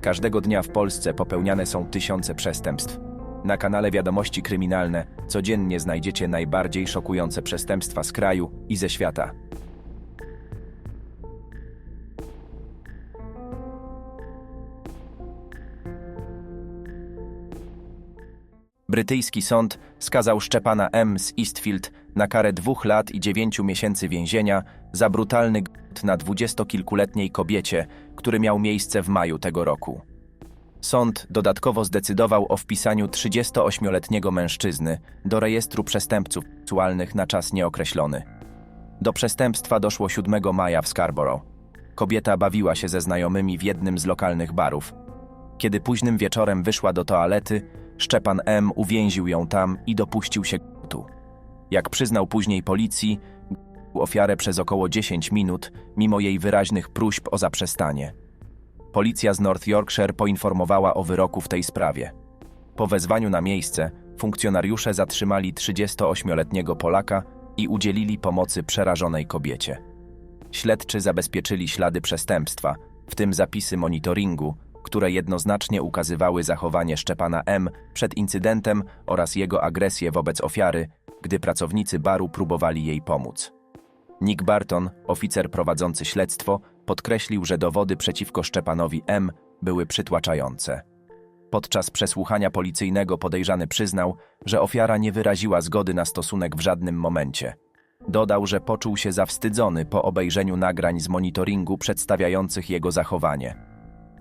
Każdego dnia w Polsce popełniane są tysiące przestępstw. Na kanale Wiadomości Kryminalne codziennie znajdziecie najbardziej szokujące przestępstwa z kraju i ze świata. Brytyjski sąd skazał Szczepana M. z Eastfield na karę dwóch lat i dziewięciu miesięcy więzienia za brutalny na dwudziestokilkuletniej kobiecie, który miał miejsce w maju tego roku. Sąd dodatkowo zdecydował o wpisaniu 38-letniego mężczyzny do rejestru przestępców seksualnych na czas nieokreślony. Do przestępstwa doszło 7 maja w Scarborough. Kobieta bawiła się ze znajomymi w jednym z lokalnych barów. Kiedy późnym wieczorem wyszła do toalety, Szczepan M. uwięził ją tam i dopuścił się gwałtu. Jak przyznał później policji, ofiarę przez około 10 minut, mimo jej wyraźnych próśb o zaprzestanie. Policja z North Yorkshire poinformowała o wyroku w tej sprawie. Po wezwaniu na miejsce funkcjonariusze zatrzymali 38-letniego Polaka i udzielili pomocy przerażonej kobiecie. Śledczy zabezpieczyli ślady przestępstwa, w tym zapisy monitoringu, które jednoznacznie ukazywały zachowanie Szczepana M. przed incydentem oraz jego agresję wobec ofiary, gdy pracownicy baru próbowali jej pomóc. Nick Barton, oficer prowadzący śledztwo, podkreślił, że dowody przeciwko Szczepanowi M. były przytłaczające. Podczas przesłuchania policyjnego podejrzany przyznał, że ofiara nie wyraziła zgody na stosunek w żadnym momencie. Dodał, że poczuł się zawstydzony po obejrzeniu nagrań z monitoringu przedstawiających jego zachowanie.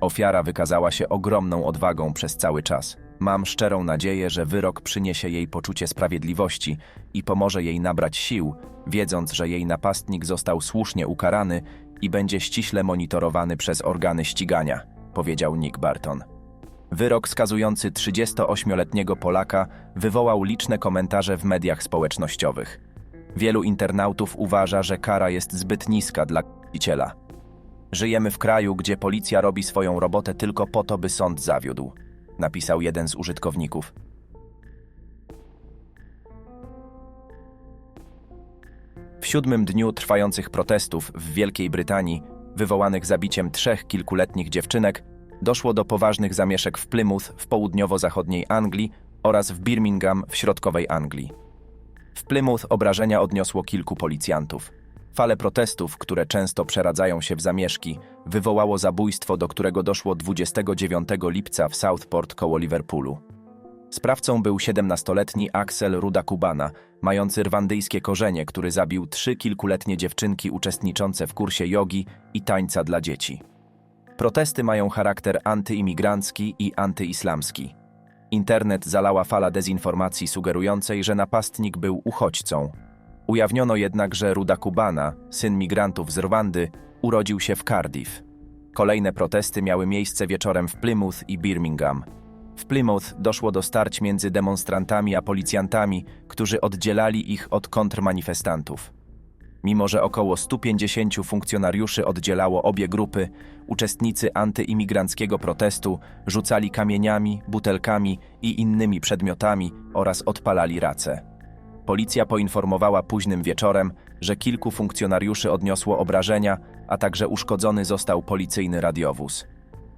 Ofiara wykazała się ogromną odwagą przez cały czas. Mam szczerą nadzieję, że wyrok przyniesie jej poczucie sprawiedliwości i pomoże jej nabrać sił, wiedząc, że jej napastnik został słusznie ukarany i będzie ściśle monitorowany przez organy ścigania, powiedział Nick Barton. Wyrok skazujący 38-letniego Polaka wywołał liczne komentarze w mediach społecznościowych. Wielu internautów uważa, że kara jest zbyt niska dla k***iciela. Żyjemy w kraju, gdzie policja robi swoją robotę tylko po to, by sąd zawiódł, napisał jeden z użytkowników. W siódmym dniu trwających protestów w Wielkiej Brytanii, wywołanych zabiciem trzech kilkuletnich dziewczynek, doszło do poważnych zamieszek w Plymouth w południowo-zachodniej Anglii oraz w Birmingham w środkowej Anglii. W Plymouth obrażenia odniosło kilku policjantów. Fale protestów, które często przeradzają się w zamieszki, wywołało zabójstwo, do którego doszło 29 lipca w Southport koło Liverpoolu. Sprawcą był 17-letni Axel Rudakubana, mający rwandyjskie korzenie, który zabił trzy kilkuletnie dziewczynki uczestniczące w kursie jogi i tańca dla dzieci. Protesty mają charakter antyimigrancki i antyislamski. Internet zalała fala dezinformacji sugerującej, że napastnik był uchodźcą. Ujawniono jednak, że Ruda Kubana, syn migrantów z Rwandy, urodził się w Cardiff. Kolejne protesty miały miejsce wieczorem w Plymouth i Birmingham. W Plymouth doszło do starć między demonstrantami a policjantami, którzy oddzielali ich od kontrmanifestantów. Mimo, że około 150 funkcjonariuszy oddzielało obie grupy, uczestnicy antyimigranckiego protestu rzucali kamieniami, butelkami i innymi przedmiotami oraz odpalali race. Policja poinformowała późnym wieczorem, że kilku funkcjonariuszy odniosło obrażenia, a także uszkodzony został policyjny radiowóz.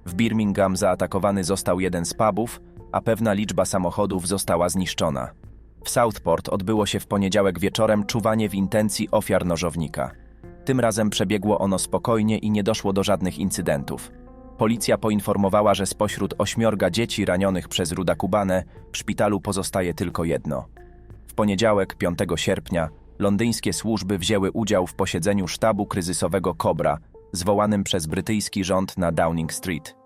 W Birmingham zaatakowany został jeden z pubów, a pewna liczba samochodów została zniszczona. W Southport odbyło się w poniedziałek wieczorem czuwanie w intencji ofiar nożownika. Tym razem przebiegło ono spokojnie i nie doszło do żadnych incydentów. Policja poinformowała, że spośród ośmiorga dzieci ranionych przez Rudakubanę w szpitalu pozostaje tylko jedno. W poniedziałek, 5 sierpnia, londyńskie służby wzięły udział w posiedzeniu sztabu kryzysowego Cobra, zwołanym przez brytyjski rząd na Downing Street.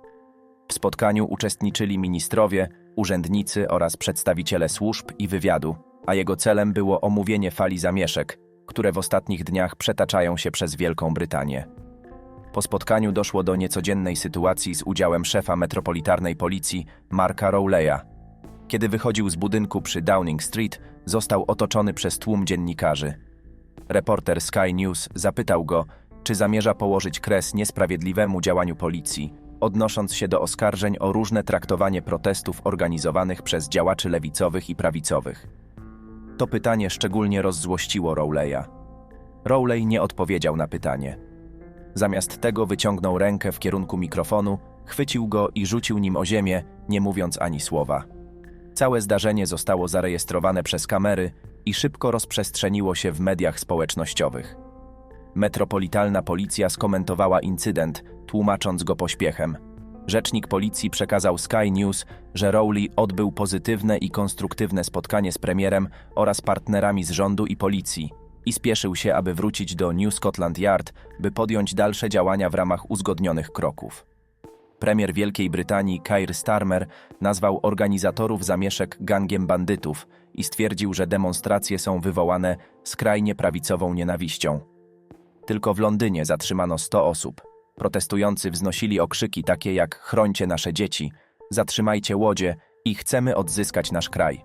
W spotkaniu uczestniczyli ministrowie, urzędnicy oraz przedstawiciele służb i wywiadu, a jego celem było omówienie fali zamieszek, które w ostatnich dniach przetaczają się przez Wielką Brytanię. Po spotkaniu doszło do niecodziennej sytuacji z udziałem szefa metropolitarnej policji Marka Rowleya. Kiedy wychodził z budynku przy Downing Street, został otoczony przez tłum dziennikarzy. Reporter Sky News zapytał go, czy zamierza położyć kres niesprawiedliwemu działaniu policji, odnosząc się do oskarżeń o różne traktowanie protestów organizowanych przez działaczy lewicowych i prawicowych. To pytanie szczególnie rozzłościło Rowleya. Rowley nie odpowiedział na pytanie. Zamiast tego wyciągnął rękę w kierunku mikrofonu, chwycił go i rzucił nim o ziemię, nie mówiąc ani słowa. Całe zdarzenie zostało zarejestrowane przez kamery i szybko rozprzestrzeniło się w mediach społecznościowych. Metropolitalna policja skomentowała incydent, tłumacząc go pośpiechem. Rzecznik policji przekazał Sky News, że Rowley odbył pozytywne i konstruktywne spotkanie z premierem oraz partnerami z rządu i policji i spieszył się, aby wrócić do New Scotland Yard, by podjąć dalsze działania w ramach uzgodnionych kroków. Premier Wielkiej Brytanii Keir Starmer nazwał organizatorów zamieszek gangiem bandytów i stwierdził, że demonstracje są wywołane skrajnie prawicową nienawiścią. Tylko w Londynie zatrzymano 100 osób. Protestujący wznosili okrzyki takie jak chrońcie nasze dzieci, zatrzymajcie łodzie i chcemy odzyskać nasz kraj.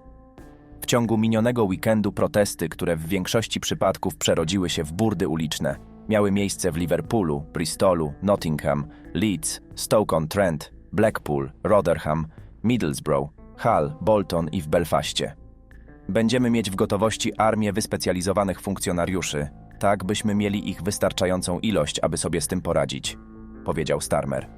W ciągu minionego weekendu protesty, które w większości przypadków przerodziły się w burdy uliczne, miały miejsce w Liverpoolu, Bristolu, Nottingham, Leeds, Stoke-on-Trent, Blackpool, Rotherham, Middlesbrough, Hull, Bolton i w Belfaście. Będziemy mieć w gotowości armię wyspecjalizowanych funkcjonariuszy, tak byśmy mieli ich wystarczającą ilość, aby sobie z tym poradzić, powiedział Starmer.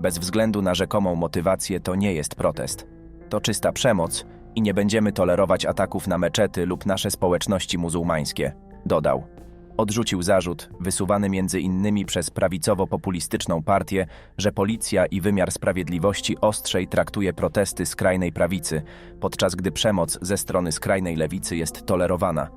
Bez względu na rzekomą motywację to nie jest protest. To czysta przemoc i nie będziemy tolerować ataków na meczety lub nasze społeczności muzułmańskie, dodał. Odrzucił zarzut, wysuwany między innymi przez prawicowo-populistyczną partię, że policja i wymiar sprawiedliwości ostrzej traktuje protesty skrajnej prawicy, podczas gdy przemoc ze strony skrajnej lewicy jest tolerowana.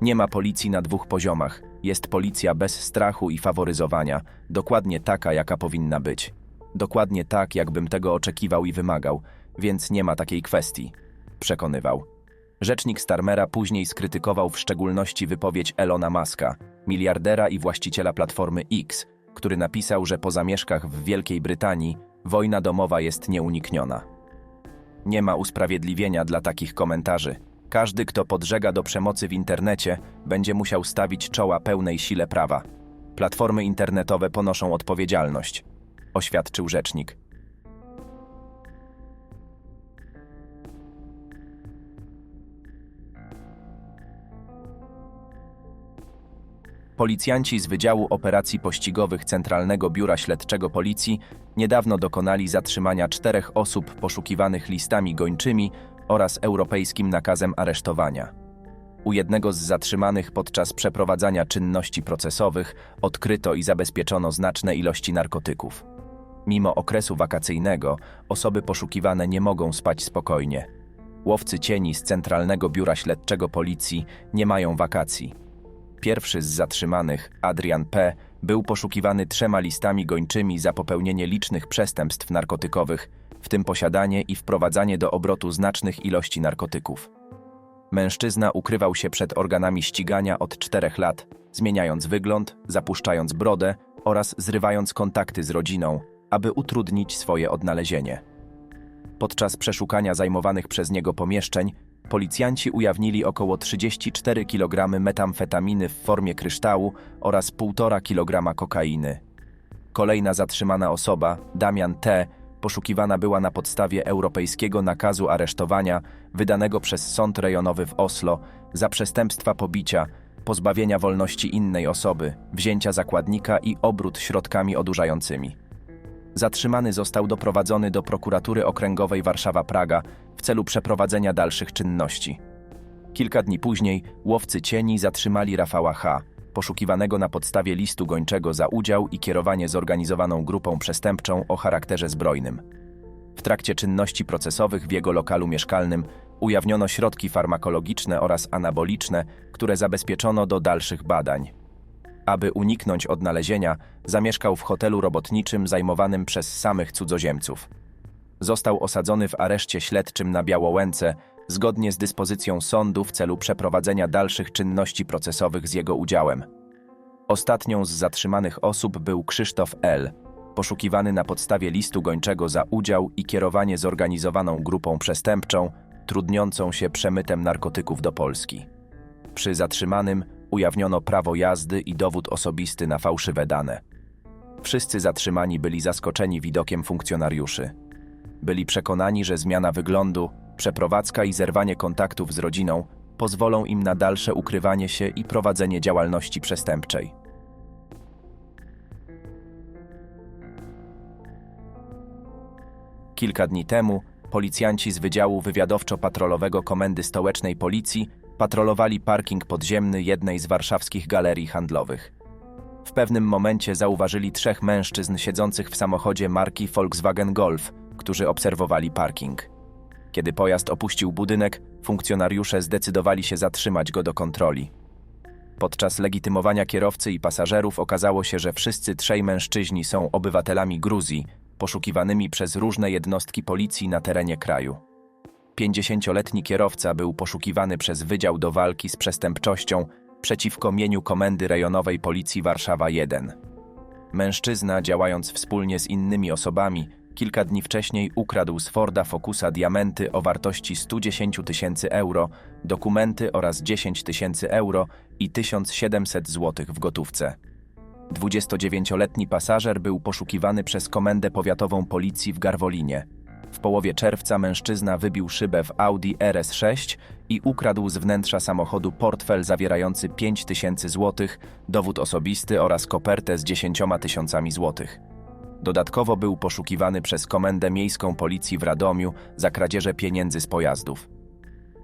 Nie ma policji na dwóch poziomach. Jest policja bez strachu i faworyzowania, dokładnie taka, jaka powinna być. Dokładnie tak, jakbym tego oczekiwał i wymagał, więc nie ma takiej kwestii. Przekonywał. Rzecznik Starmera później skrytykował w szczególności wypowiedź Elona Muska, miliardera i właściciela platformy X, który napisał, że po zamieszkach w Wielkiej Brytanii wojna domowa jest nieunikniona. Nie ma usprawiedliwienia dla takich komentarzy. Każdy, kto podżega do przemocy w internecie, będzie musiał stawić czoła pełnej sile prawa. Platformy internetowe ponoszą odpowiedzialność, oświadczył rzecznik. Policjanci z Wydziału Operacji Pościgowych Centralnego Biura Śledczego Policji niedawno dokonali zatrzymania czterech osób poszukiwanych listami gończymi oraz europejskim nakazem aresztowania. U jednego z zatrzymanych podczas przeprowadzania czynności procesowych odkryto i zabezpieczono znaczne ilości narkotyków. Mimo okresu wakacyjnego, osoby poszukiwane nie mogą spać spokojnie. Łowcy cieni z Centralnego Biura Śledczego Policji nie mają wakacji. Pierwszy z zatrzymanych, Adrian P., był poszukiwany trzema listami gończymi za popełnienie licznych przestępstw narkotykowych, w tym posiadanie i wprowadzanie do obrotu znacznych ilości narkotyków. Mężczyzna ukrywał się przed organami ścigania od czterech lat, zmieniając wygląd, zapuszczając brodę oraz zrywając kontakty z rodziną, aby utrudnić swoje odnalezienie. Podczas przeszukania zajmowanych przez niego pomieszczeń, policjanci ujawnili około 34 kg metamfetaminy w formie kryształu oraz 1,5 kg kokainy. Kolejna zatrzymana osoba, Damian T., poszukiwana była na podstawie europejskiego nakazu aresztowania wydanego przez Sąd Rejonowy w Oslo za przestępstwa pobicia, pozbawienia wolności innej osoby, wzięcia zakładnika i obrót środkami odurzającymi. Zatrzymany został doprowadzony do prokuratury okręgowej Warszawa-Praga w celu przeprowadzenia dalszych czynności. Kilka dni później łowcy cieni zatrzymali Rafała H., poszukiwanego na podstawie listu gończego za udział i kierowanie zorganizowaną grupą przestępczą o charakterze zbrojnym. W trakcie czynności procesowych w jego lokalu mieszkalnym ujawniono środki farmakologiczne oraz anaboliczne, które zabezpieczono do dalszych badań. Aby uniknąć odnalezienia, zamieszkał w hotelu robotniczym zajmowanym przez samych cudzoziemców. Został osadzony w areszcie śledczym na Białołęce, zgodnie z dyspozycją sądu w celu przeprowadzenia dalszych czynności procesowych z jego udziałem. Ostatnią z zatrzymanych osób był Krzysztof L., poszukiwany na podstawie listu gończego za udział i kierowanie zorganizowaną grupą przestępczą, trudniącą się przemytem narkotyków do Polski. Przy zatrzymanym ujawniono prawo jazdy i dowód osobisty na fałszywe dane. Wszyscy zatrzymani byli zaskoczeni widokiem funkcjonariuszy. Byli przekonani, że zmiana wyglądu, przeprowadzka i zerwanie kontaktów z rodziną pozwolą im na dalsze ukrywanie się i prowadzenie działalności przestępczej. Kilka dni temu policjanci z Wydziału Wywiadowczo-Patrolowego Komendy Stołecznej Policji patrolowali parking podziemny jednej z warszawskich galerii handlowych. W pewnym momencie zauważyli trzech mężczyzn siedzących w samochodzie marki Volkswagen Golf, którzy obserwowali parking. Kiedy pojazd opuścił budynek, funkcjonariusze zdecydowali się zatrzymać go do kontroli. Podczas legitymowania kierowcy i pasażerów okazało się, że wszyscy trzej mężczyźni są obywatelami Gruzji, poszukiwanymi przez różne jednostki policji na terenie kraju. 50-letni kierowca był poszukiwany przez Wydział do Walki z Przestępczością przeciwko mieniu Komendy Rejonowej Policji Warszawa 1. Mężczyzna, działając wspólnie z innymi osobami, kilka dni wcześniej ukradł z Forda Focusa diamenty o wartości 110 tysięcy euro, dokumenty oraz 10 tysięcy euro i 1700 zł w gotówce. 29-letni pasażer był poszukiwany przez Komendę Powiatową Policji w Garwolinie. W połowie czerwca mężczyzna wybił szybę w Audi RS6 i ukradł z wnętrza samochodu portfel zawierający 5 tysięcy złotych, dowód osobisty oraz kopertę z 10 tysiącami złotych. Dodatkowo był poszukiwany przez Komendę Miejską Policji w Radomiu za kradzieże pieniędzy z pojazdów.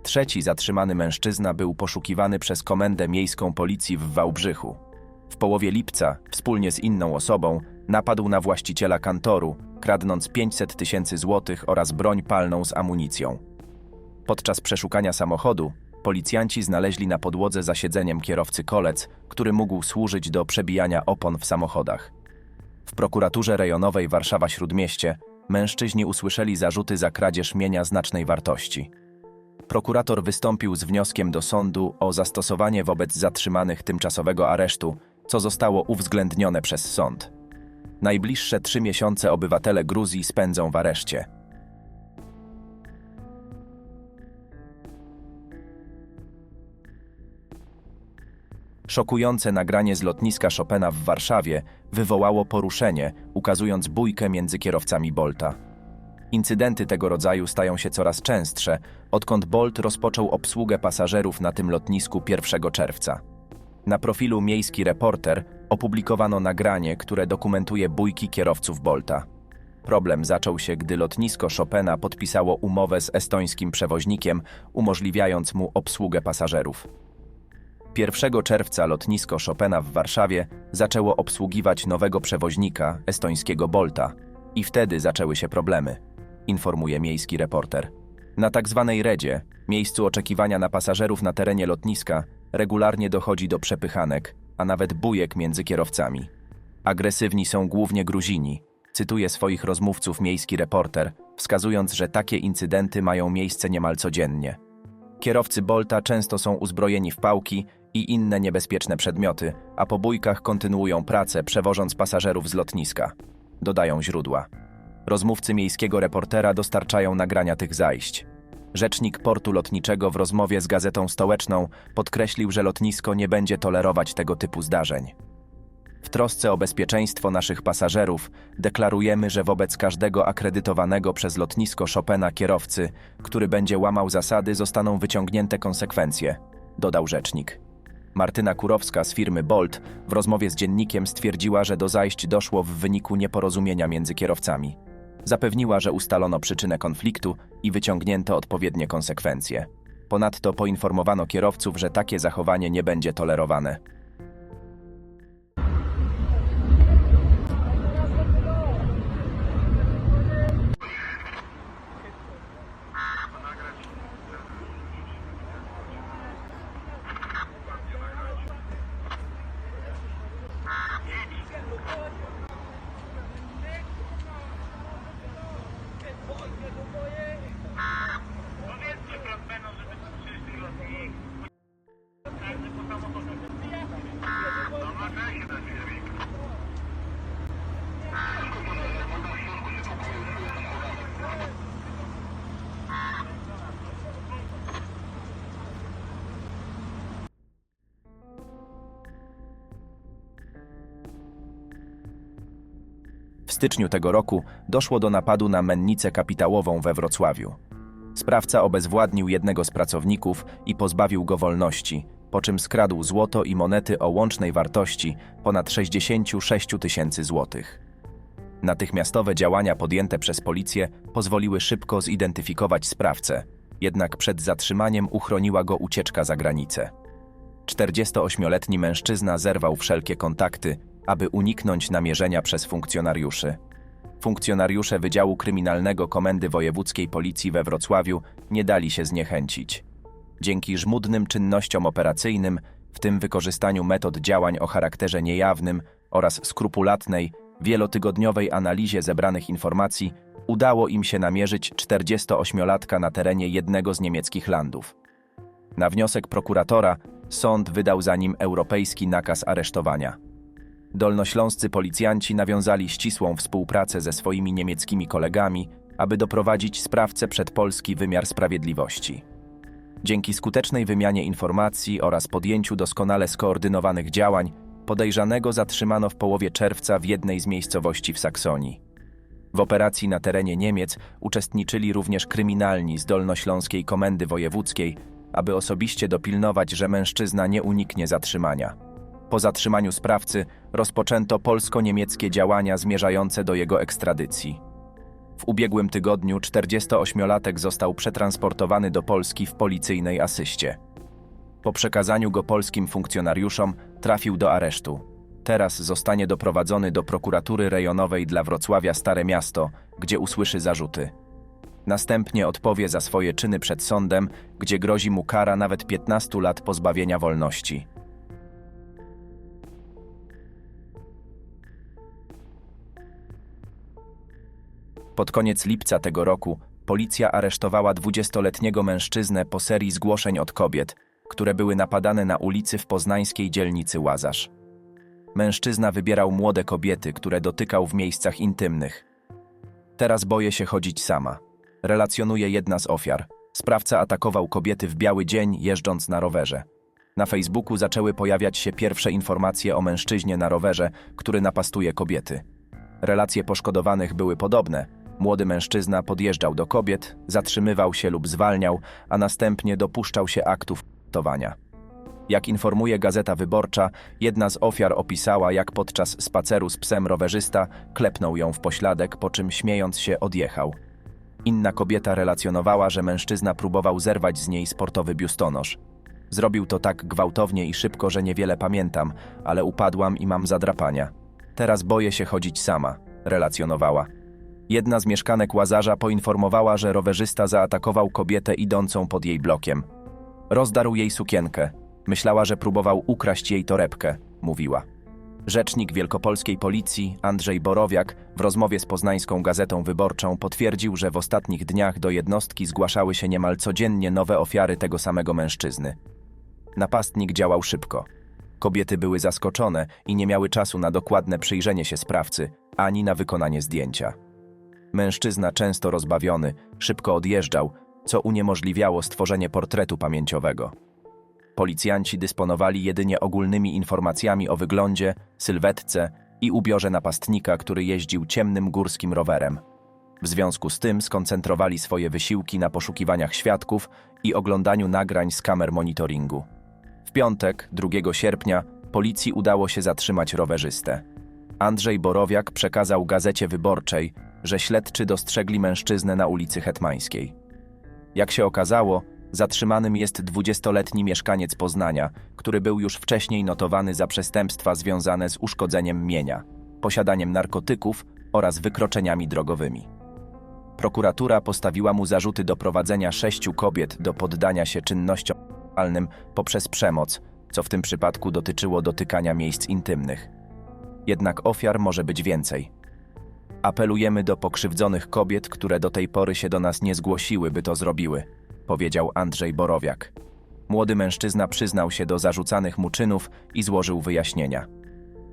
Trzeci zatrzymany mężczyzna był poszukiwany przez Komendę Miejską Policji w Wałbrzychu. W połowie lipca, wspólnie z inną osobą, napadł na właściciela kantoru, kradnąc 500 tysięcy złotych oraz broń palną z amunicją. Podczas przeszukania samochodu, policjanci znaleźli na podłodze za siedzeniem kierowcy kolec, który mógł służyć do przebijania opon w samochodach. W prokuraturze rejonowej Warszawa-Śródmieście mężczyźni usłyszeli zarzuty za kradzież mienia znacznej wartości. Prokurator wystąpił z wnioskiem do sądu o zastosowanie wobec zatrzymanych tymczasowego aresztu, co zostało uwzględnione przez sąd. Najbliższe trzy miesiące obywatele Gruzji spędzą w areszcie. Szokujące nagranie z lotniska Chopina w Warszawie wywołało poruszenie, ukazując bójkę między kierowcami Bolta. Incydenty tego rodzaju stają się coraz częstsze, odkąd Bolt rozpoczął obsługę pasażerów na tym lotnisku 1 czerwca. Na profilu Miejski Reporter opublikowano nagranie, które dokumentuje bójki kierowców Bolta. Problem zaczął się, gdy lotnisko Chopina podpisało umowę z estońskim przewoźnikiem, umożliwiając mu obsługę pasażerów. 1 czerwca lotnisko Chopina w Warszawie zaczęło obsługiwać nowego przewoźnika, estońskiego Bolta. I wtedy zaczęły się problemy, informuje miejski reporter. Na tak zwanej Redzie, miejscu oczekiwania na pasażerów na terenie lotniska, regularnie dochodzi do przepychanek, a nawet bujek między kierowcami. Agresywni są głównie Gruzini, cytuje swoich rozmówców miejski reporter, wskazując, że takie incydenty mają miejsce niemal codziennie. Kierowcy Bolta często są uzbrojeni w pałki i inne niebezpieczne przedmioty, a po bójkach kontynuują pracę, przewożąc pasażerów z lotniska. Dodają źródła. Rozmówcy miejskiego reportera dostarczają nagrania tych zajść. Rzecznik portu lotniczego w rozmowie z Gazetą Stołeczną podkreślił, że lotnisko nie będzie tolerować tego typu zdarzeń. W trosce o bezpieczeństwo naszych pasażerów deklarujemy, że wobec każdego akredytowanego przez lotnisko Chopina kierowcy, który będzie łamał zasady, zostaną wyciągnięte konsekwencje, dodał rzecznik. Martyna Kurowska z firmy Bolt w rozmowie z dziennikiem stwierdziła, że do zajść doszło w wyniku nieporozumienia między kierowcami. Zapewniła, że ustalono przyczynę konfliktu i wyciągnięto odpowiednie konsekwencje. Ponadto poinformowano kierowców, że takie zachowanie nie będzie tolerowane. W styczniu tego roku doszło do napadu na mennicę kapitałową we Wrocławiu. Sprawca obezwładnił jednego z pracowników i pozbawił go wolności, po czym skradł złoto i monety o łącznej wartości ponad 66 tysięcy złotych. Natychmiastowe działania podjęte przez policję pozwoliły szybko zidentyfikować sprawcę, jednak przed zatrzymaniem uchroniła go ucieczka za granicę. 48-letni mężczyzna zerwał wszelkie kontakty, aby uniknąć namierzenia przez funkcjonariuszy. Funkcjonariusze Wydziału Kryminalnego Komendy Wojewódzkiej Policji we Wrocławiu nie dali się zniechęcić. Dzięki żmudnym czynnościom operacyjnym, w tym wykorzystaniu metod działań o charakterze niejawnym oraz skrupulatnej, wielotygodniowej analizie zebranych informacji, udało im się namierzyć 48-latka na terenie jednego z niemieckich landów. Na wniosek prokuratora sąd wydał za nim europejski nakaz aresztowania. Dolnośląscy policjanci nawiązali ścisłą współpracę ze swoimi niemieckimi kolegami, aby doprowadzić sprawcę przed polski wymiar sprawiedliwości. Dzięki skutecznej wymianie informacji oraz podjęciu doskonale skoordynowanych działań, podejrzanego zatrzymano w połowie czerwca w jednej z miejscowości w Saksonii. W operacji na terenie Niemiec uczestniczyli również kryminalni z Dolnośląskiej Komendy Wojewódzkiej, aby osobiście dopilnować, że mężczyzna nie uniknie zatrzymania. Po zatrzymaniu sprawcy rozpoczęto polsko-niemieckie działania zmierzające do jego ekstradycji. W ubiegłym tygodniu 48-latek został przetransportowany do Polski w policyjnej asyście. Po przekazaniu go polskim funkcjonariuszom trafił do aresztu. Teraz zostanie doprowadzony do prokuratury rejonowej dla Wrocławia Stare Miasto, gdzie usłyszy zarzuty. Następnie odpowie za swoje czyny przed sądem, gdzie grozi mu kara nawet 15 lat pozbawienia wolności. Pod koniec lipca tego roku policja aresztowała 20-letniego mężczyznę po serii zgłoszeń od kobiet, które były napadane na ulicy w poznańskiej dzielnicy Łazarz. Mężczyzna wybierał młode kobiety, które dotykał w miejscach intymnych. Teraz boję się chodzić sama. Relacjonuje jedna z ofiar. Sprawca atakował kobiety w biały dzień, jeżdżąc na rowerze. Na Facebooku zaczęły pojawiać się pierwsze informacje o mężczyźnie na rowerze, który napastuje kobiety. Relacje poszkodowanych były podobne. Młody mężczyzna podjeżdżał do kobiet, zatrzymywał się lub zwalniał, a następnie dopuszczał się aktów towania. Jak informuje Gazeta Wyborcza, jedna z ofiar opisała, jak podczas spaceru z psem rowerzysta klepnął ją w pośladek, po czym śmiejąc się odjechał. Inna kobieta relacjonowała, że mężczyzna próbował zerwać z niej sportowy biustonosz. Zrobił to tak gwałtownie i szybko, że niewiele pamiętam, ale upadłam i mam zadrapania. Teraz boję się chodzić sama, relacjonowała. Jedna z mieszkanek Łazarza poinformowała, że rowerzysta zaatakował kobietę idącą pod jej blokiem. Rozdarł jej sukienkę. Myślała, że próbował ukraść jej torebkę, mówiła. Rzecznik wielkopolskiej policji Andrzej Borowiak w rozmowie z poznańską Gazetą Wyborczą potwierdził, że w ostatnich dniach do jednostki zgłaszały się niemal codziennie nowe ofiary tego samego mężczyzny. Napastnik działał szybko. Kobiety były zaskoczone i nie miały czasu na dokładne przyjrzenie się sprawcy, ani na wykonanie zdjęcia. Mężczyzna, często rozbawiony, szybko odjeżdżał, co uniemożliwiało stworzenie portretu pamięciowego. Policjanci dysponowali jedynie ogólnymi informacjami o wyglądzie, sylwetce i ubiorze napastnika, który jeździł ciemnym górskim rowerem. W związku z tym skoncentrowali swoje wysiłki na poszukiwaniach świadków i oglądaniu nagrań z kamer monitoringu. W piątek, 2 sierpnia, policji udało się zatrzymać rowerzystę. Andrzej Borowiak przekazał Gazecie Wyborczej, że śledczy dostrzegli mężczyznę na ulicy Hetmańskiej. Jak się okazało, zatrzymanym jest 20-letni mieszkaniec Poznania, który był już wcześniej notowany za przestępstwa związane z uszkodzeniem mienia, posiadaniem narkotyków oraz wykroczeniami drogowymi. Prokuratura postawiła mu zarzuty doprowadzenia sześciu kobiet do poddania się czynnościom seksualnym poprzez przemoc, co w tym przypadku dotyczyło dotykania miejsc intymnych. Jednak ofiar może być więcej. Apelujemy do pokrzywdzonych kobiet, które do tej pory się do nas nie zgłosiły, by to zrobiły, powiedział Andrzej Borowiak. Młody mężczyzna przyznał się do zarzucanych mu czynów i złożył wyjaśnienia.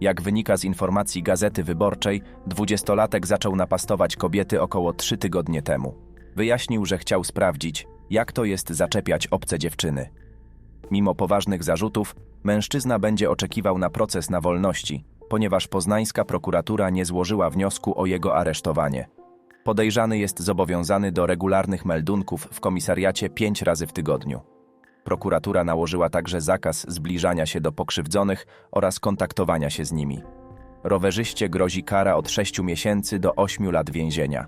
Jak wynika z informacji Gazety Wyborczej, dwudziestolatek zaczął napastować kobiety około trzy tygodnie temu. Wyjaśnił, że chciał sprawdzić, jak to jest zaczepiać obce dziewczyny. Mimo poważnych zarzutów, mężczyzna będzie oczekiwał na proces na wolności, ponieważ poznańska prokuratura nie złożyła wniosku o jego aresztowanie. Podejrzany jest zobowiązany do regularnych meldunków w komisariacie pięć razy w tygodniu. Prokuratura nałożyła także zakaz zbliżania się do pokrzywdzonych oraz kontaktowania się z nimi. Rowerzyście grozi kara od 6 miesięcy do 8 lat więzienia.